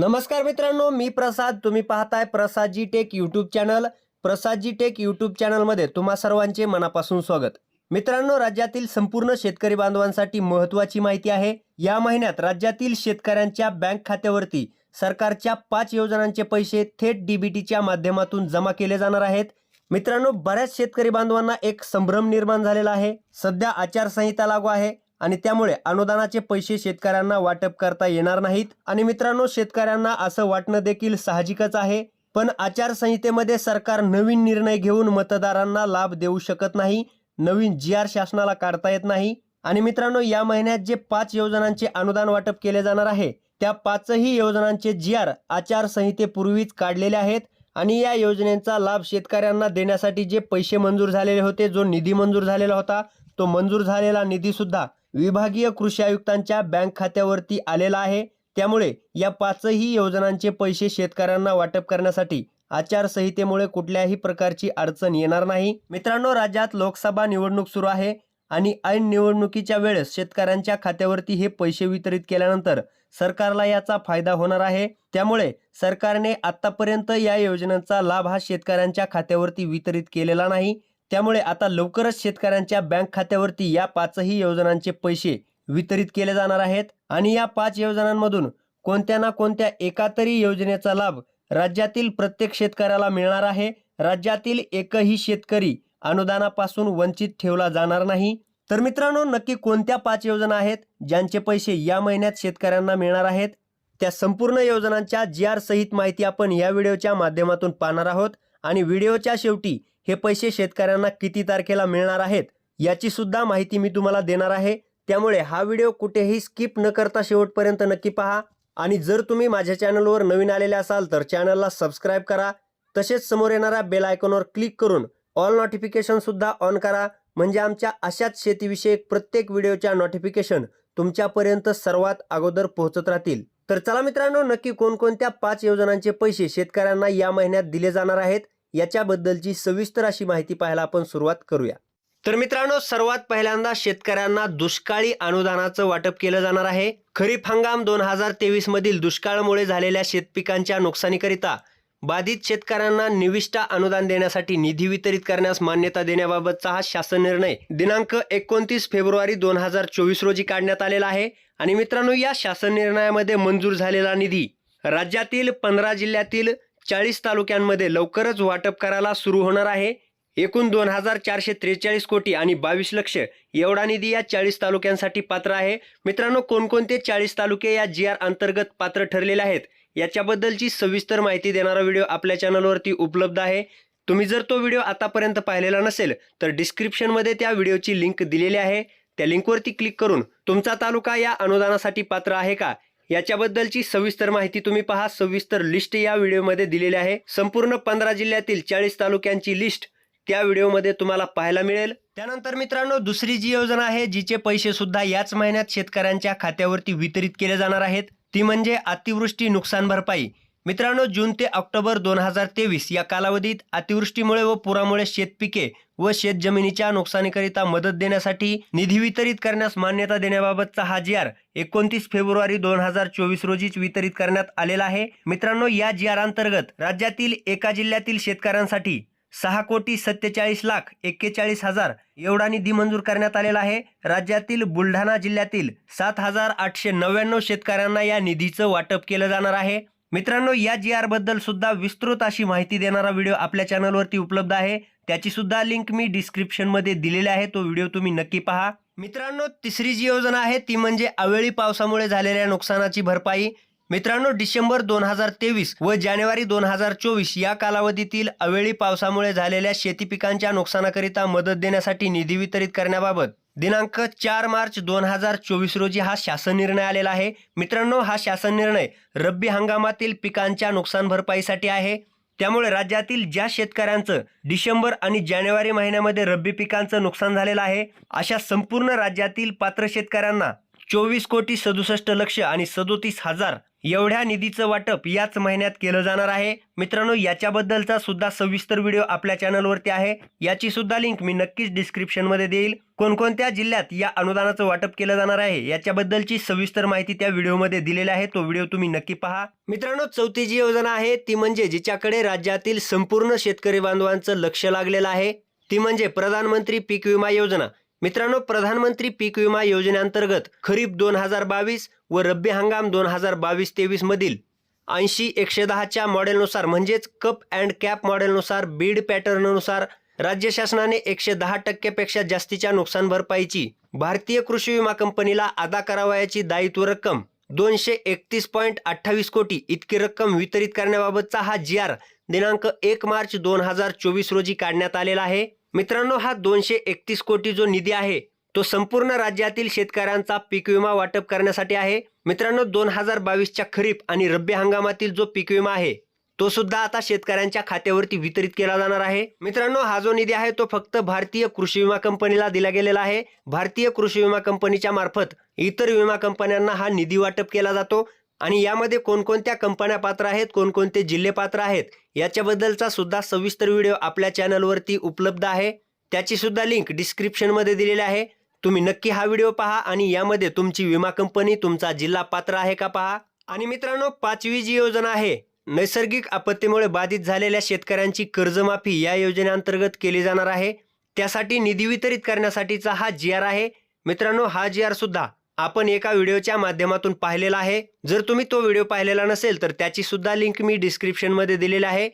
नमस्कार मित्रांनो मी प्रसाद. तुम्ही पाहताय Prasadji tech YouTube channel Prasadji tech YouTube चॅनलमध्ये तुम्हा सर्वांचे मनापासून स्वागत. मित्रांनो राज्यातील संपूर्ण शेतकरी बांधवांसाठी महत्त्वाची माहिती आहे. या महिन्यात राज्यातील शेतकऱ्यांच्या बँक खात्यावरती सरकारच्या पाच योजनांचे पैसे थेट डीबीटीच्या माध्यमातून जमा केले जाणार आहेत. मित्रांनो बऱ्याच शेतकरी बांधवांना एक संभ्रम निर्माण झालेला आहे. सध्या आचारसंहिता लागू आहे. आणि त्यामुळे अनुदानाचे पैसे शेतकऱ्यांना वाटप करता येणार नाहीत. आणि मित्रांनो शेतकऱ्यांना असं वाटणं देखील साहजिकच आहे. पण आचारसंहितेमध्ये सरकार नवीन निर्णय घेऊन मतदारांना लाभ देऊ शकत नाही. नवीन जी आर शासनाला काढता येत नाही. आणि मित्रांनो या महिन्यात जे पाच योजनांचे अनुदान वाटप केले जाणार आहे त्या पाचही योजनांचे जी आर आचारसंहितेपूर्वीच काढलेले आहेत. आणि या योजनेचा लाभ शेतकऱ्यांना देण्यासाठी जे पैसे मंजूर झालेले होते जो निधी मंजूर झालेला होता तो मंजूर झालेला निधीसुद्धा विभागीय कृषी आयुक्तांच्या बँक खात्यावरती आलेला आहे. त्यामुळे या पाचही योजनांचे पैसे शेतकऱ्यांना वाटप करण्यासाठी आचारसंहितेमुळे कुठल्याही प्रकारची अडचण येणार नाही. मित्रांनो राज्यात लोकसभा निवडणूक सुरू आहे आणि ऐन निवडणुकीच्या वेळेस शेतकऱ्यांच्या खात्यावरती हे पैसे वितरित केल्यानंतर सरकारला याचा फायदा होणार आहे. त्यामुळे सरकारने आतापर्यंत या योजनांचा लाभ हा शेतकऱ्यांच्या खात्यावरती वितरित केलेला नाही. त्यामुळे आता लवकरच शेतकऱ्यांच्या बँक खात्यावरती या पाचही योजनांचे पैसे वितरित केले जाणार आहेत आणि या पाच योजनांमधून कोणत्या ना कोणत्या एका तरी योजनेचा लाभ राज्यातील प्रत्येक शेतकऱ्याला मिळणार आहे. राज्यातील एकही शेतकरी अनुदानापासून वंचित ठेवला जाणार नाही. तर मित्रांनो नक्की कोणत्या पाच योजना आहेत ज्यांचे पैसे या महिन्यात शेतकऱ्यांना मिळणार आहेत? त्या संपूर्ण योजनांच्या जी आर सहित माहिती आपण या व्हिडिओच्या माध्यमातून पाहणार आहोत. आणि व्हिडिओच्या शेवटी हे पैसे शेतकऱ्यांना किती तारखेला मिळणार आहेत याची सुद्धा माहिती मी तुम्हाला देणार आहे. त्यामुळे हा व्हिडिओ कुठेही स्किप न करता शेवटपर्यंत नक्की पहा. आणि जर तुम्ही माझ्या चॅनलवर नवीन आलेले असाल तर चॅनलला सबस्क्राईब करा. तसेच समोर येणाऱ्या बेल आयकॉनवर क्लिक करून ऑल नोटिफिकेशन सुद्धा ऑन करा. म्हणजे आमच्या अशाच शेतीविषयक प्रत्येक व्हिडिओच्या नोटिफिकेशन तुमच्यापर्यंत सर्वात अगोदर पोहोचत राहतील. तर चला मित्रांनो नक्की कोणकोणत्या पाच योजनांचे पैसे शेतकऱ्यांना या महिन्यात दिले जाणार आहेत याच्याबद्दलची सविस्तर अशी माहिती पाहायला आपण सुरुवात करूया. तर मित्रांनो सर्वात पहिल्यांदा शेतकऱ्यांना दुष्काळी अनुदानाचं वाटप केलं जाणार आहे. खरीप हंगाम दोन हजार तेवीस मधील दुष्काळामुळे झालेल्या शेतपिकांच्या नुकसानीकरिता बाधित शेतकऱ्यांना निविष्ठा अनुदान देण्यासाठी निधी वितरित करण्यास मान्यता देण्याबाबतचा हा शासन निर्णय दिनांक एकोणतीस फेब्रुवारी दोन हजार चोवीस रोजी काढण्यात आलेला आहे. आणि मित्रांनो या शासन निर्णयामध्ये मंजूर झालेला निधी राज्यातील पंधरा जिल्ह्यातील चाळीस तालुक्यांमध्ये लवकरच वाटप करायला सुरू होणार आहे. एकूण दोन हजार चारशे त्रेचाळीस कोटी आणि बावीस लक्ष एवढा निधी या चाळीस तालुक्यांसाठी पात्र आहे. मित्रांनो कोणकोणते चाळीस तालुके या जी आर अंतर्गत पात्र ठरलेले आहेत याच्याबद्दलची सविस्तर माहिती देणारा व्हिडिओ आपल्या चॅनलवरती उपलब्ध आहे. तुम्ही जर तो व्हिडिओ आतापर्यंत पाहिलेला नसेल तर डिस्क्रिप्शनमध्ये त्या व्हिडिओची लिंक दिलेली आहे. त्या लिंकवरती क्लिक करून तुमचा तालुका या अनुदानासाठी पात्र आहे का? याच्याबद्दलची सविस्तर माहिती तुम्ही पहा. सविस्तर लिस्ट या व्हिडिओमध्ये दिलेली आहे. संपूर्ण पंधरा जिल्ह्यातील चाळीस तालुक्यांची लिस्ट त्या व्हिडिओमध्ये तुम्हाला पाहायला मिळेल. त्यानंतर मित्रांनो दुसरी जी योजना आहे जिचे पैसे सुद्धा याच महिन्यात शेतकऱ्यांच्या खात्यावरती वितरित केले जाणार आहेत. ती म्हणजे अतिवृष्टी नुकसान भरपाई. मित्रांनो जून ते ऑक्टोबर दोन हजार तेवीस या कालावधीत अतिवृष्टीमुळे व पुरामुळे शेतपिके व शेतजमिनीच्या नुकसानीकरिता मदत देण्यासाठी निधी वितरित करण्यास मान्यता देण्याबाबतचा हा जी आर एकोणतीस फेब्रुवारी दोन हजार चोवीस रोजीच वितरित करण्यात आलेला आहे. मित्रांनो या जी आर अंतर्गत राज्यातील एका जिल्ह्यातील शेतकऱ्यांसाठी सहा कोटी सत्तेचाळीस लाख एक्केचाळीस हजार एवढा निधी मंजूर करण्यात आलेला आहे. राज्यातील बुलढाणा जिल्ह्यातील सात हजार आठशे नव्याण्णव शेतकऱ्यांना या निधीचं वाटप केलं जाणार आहे. मित्रांनो या जी आरबद्दल सुद्धा विस्तृत अशी माहिती देणारा व्हिडिओ आपल्या चॅनलवरती उपलब्ध आहे. त्याची सुद्धा लिंक मी डिस्क्रिप्शनमध्ये दिलेली आहे. तो व्हिडिओ तुम्ही नक्की पहा. मित्रांनो तिसरी जी योजना आहे ती म्हणजे अवेळी पावसामुळे झालेल्या नुकसानाची भरपाई. मित्रांनो डिसेंबर दोन हजार तेवीस व जानेवारी दोन हजार चोवीस या कालावधीतील अवेळी पावसामुळे झालेल्या शेती पिकांच्या नुकसानाकरिता मदत देण्यासाठी निधी वितरित करण्याबाबत दिनांक चार मार्च दोन हजार चोवीस रोजी हा शासन निर्णय आलेला आहे. मित्रांनो हा शासन निर्णय रब्बी हंगामातील पिकांच्या नुकसान भरपाईसाठी आहे. त्यामुळे राज्यातील ज्या शेतकऱ्यांचं डिसेंबर आणि जानेवारी महिन्यामध्ये रब्बी पिकांचं नुकसान झालेलं आहे अशा संपूर्ण राज्यातील पात्र शेतकऱ्यांना चोवीस कोटी सदुसष्ट लक्ष आणि सदोतीस हजार एवढ्या निधीचं वाटप याच महिन्यात केलं जाणार आहे. मित्रांनो याच्याबद्दलचा सुद्धा सविस्तर व्हिडिओ आपल्या चॅनलवरती आहे. याची सुद्धा लिंक मी नक्कीच डिस्क्रिप्शनमध्ये देईल. कोणकोणत्या जिल्ह्यात या अनुदानाचं वाटप केलं जाणार आहे याच्याबद्दलची सविस्तर माहिती त्या व्हिडिओमध्ये दिलेली आहे. तो व्हिडिओ तुम्ही नक्की पहा. मित्रांनो चौथी जी योजना आहे ती म्हणजे जिच्याकडे राज्यातील संपूर्ण शेतकरी बांधवांचं लक्ष लागलेलं आहे ती म्हणजे प्रधानमंत्री पीक विमा योजना. मित्रांनो प्रधानमंत्री पीक विमा योजनेअंतर्गत खरीप दोन हजार बावीस व रब्बी हंगाम दोन हजार बावीस तेवीस मधील ऐंशी एकशे दहाच्या मॉडेलनुसार म्हणजेच कप अँड कॅप मॉडेलनुसार बीड पॅटर्ननुसार राज्य शासनाने एकशे दहा टक्क्यापेक्षा जास्तीच्या नुकसान भरपाईची भारतीय कृषी विमा कंपनीला अदा करावयाची दायित्व रक्कम दोनशे एकतीस पॉईंट अठ्ठावीस कोटी इतकी रक्कम वितरित करण्याबाबतचा हा जी आर दिनांक एक मार्च दोन हजार चोवीस रोजी काढण्यात आलेला आहे. मित्रांनो हा दोनशे एकतीस कोटी जो निधी आहे तो संपूर्ण राज्यातील शेतकऱ्यांचा पीक विमा वाटप करण्यासाठी आहे. मित्रांनो दोन हजार बावीसच्या खरीप आणि रब्बी हंगामातील जो पीक विमा आहे तो सुद्धा आता शेतकऱ्यांच्या खात्यावरती वितरित केला जाणार आहे. मित्रांनो हा जो निधी आहे तो फक्त भारतीय कृषी विमा कंपनीला दिला गेलेला आहे. भारतीय कृषी विमा कंपनीच्या मार्फत इतर विमा कंपन्यांना हा निधी वाटप केला जातो. आणि यामध्ये कोणकोणत्या कंपन्या पात्र आहेत कोणकोणते जिल्हे पात्र आहेत याच्याबद्दलचा सुद्धा सविस्तर व्हिडिओ आपल्या चॅनलवरती उपलब्ध आहे. त्याची सुद्धा लिंक डिस्क्रिप्शनमध्ये दिलेली आहे. तुम्ही नक्की हा व्हिडिओ पहा आणि यामध्ये तुमची विमा कंपनी तुमचा जिल्हा पात्र आहे का पहा. आणि मित्रांनो पाचवी जी योजना आहे नैसर्गिक आपत्तीमुळे बाधित झालेल्या शेतकऱ्यांची कर्जमाफी या योजनेअंतर्गत केली जाणार आहे. त्यासाठी निधी वितरित करण्यासाठीचा हा जी आर आहे. मित्रांनो हा जी आर सुद्धा आपण एका व्हिडिओच्या माध्यमातून पाहिलेला आहे. जर तुम्ही तो व्हिडिओ पाहिलेला नसेल तर त्याची सुद्धा लिंक मी डिस्क्रिप्शनमध्ये दिलेली आहे.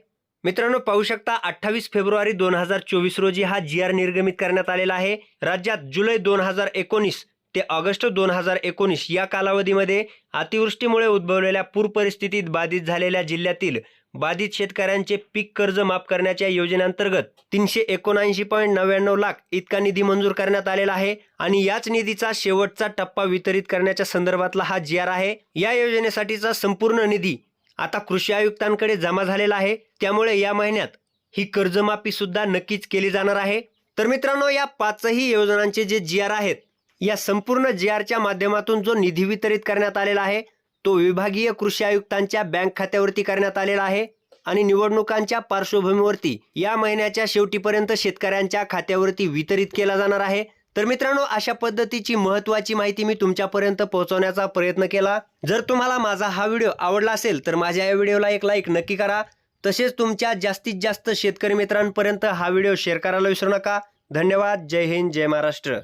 मित्रांनो पाहू शकता अठ्ठावीस फेब्रुवारी दोन हजार चोवीस रोजी हा जी आर निर्गमित करण्यात आलेला आहे. राज्यात जुलै दोन हजार एकोणीस ते ऑगस्ट दोन हजार एकोणीस या कालावधीमध्ये अतिवृष्टीमुळे उद्भवलेल्या पूर परिस्थितीत बाधित झालेल्या जिल्ह्यातील बाधित शेतकऱ्यांचे पीक कर्ज माफ करण्याच्या योजनेअंतर्गत तीनशे एकोणऐंशी पॉईंट नव्याण्णव लाख इतका निधी मंजूर करण्यात आलेला आहे आणि याच निधीचा शेवटचा टप्पा वितरित करण्याच्या संदर्भातला हा जी आर आहे. या योजनेसाठीचा संपूर्ण निधी आता कृषी आयुक्तांकडे जमा झालेला आहे. त्यामुळे या महिन्यात ही कर्जमाफी सुद्धा नक्कीच केली जाणार आहे. तर मित्रांनो या पाचही योजनांचे जे जी आर आहेत या संपूर्ण जी आरच्या माध्यमातून जो निधी वितरित करण्यात आलेला आहे तो विभागीय कृषी आयुक्तांच्या बँक खात्यावरती करण्यात आलेला आहे आणि निवडणुकांच्या पार्श्वभूमीवरती या महिन्याच्या शेवटीपर्यंत शेतकऱ्यांच्या खात्यावरती वितरित केला जाणार आहे. तर मित्रांनो अशा पद्धतीची महत्त्वाची माहिती मी तुमच्यापर्यंत पोहोचवण्याचा प्रयत्न केला. जर तुम्हाला माझा हा व्हिडिओ आवडला असेल तर माझ्या या व्हिडिओला एक लाईक नक्की करा. तसेच तुमच्या जास्तीत जास्त शेतकरी मित्रांपर्यंत हा व्हिडिओ शेअर करायला विसरू नका. धन्यवाद. जय हिंद. जय महाराष्ट्र.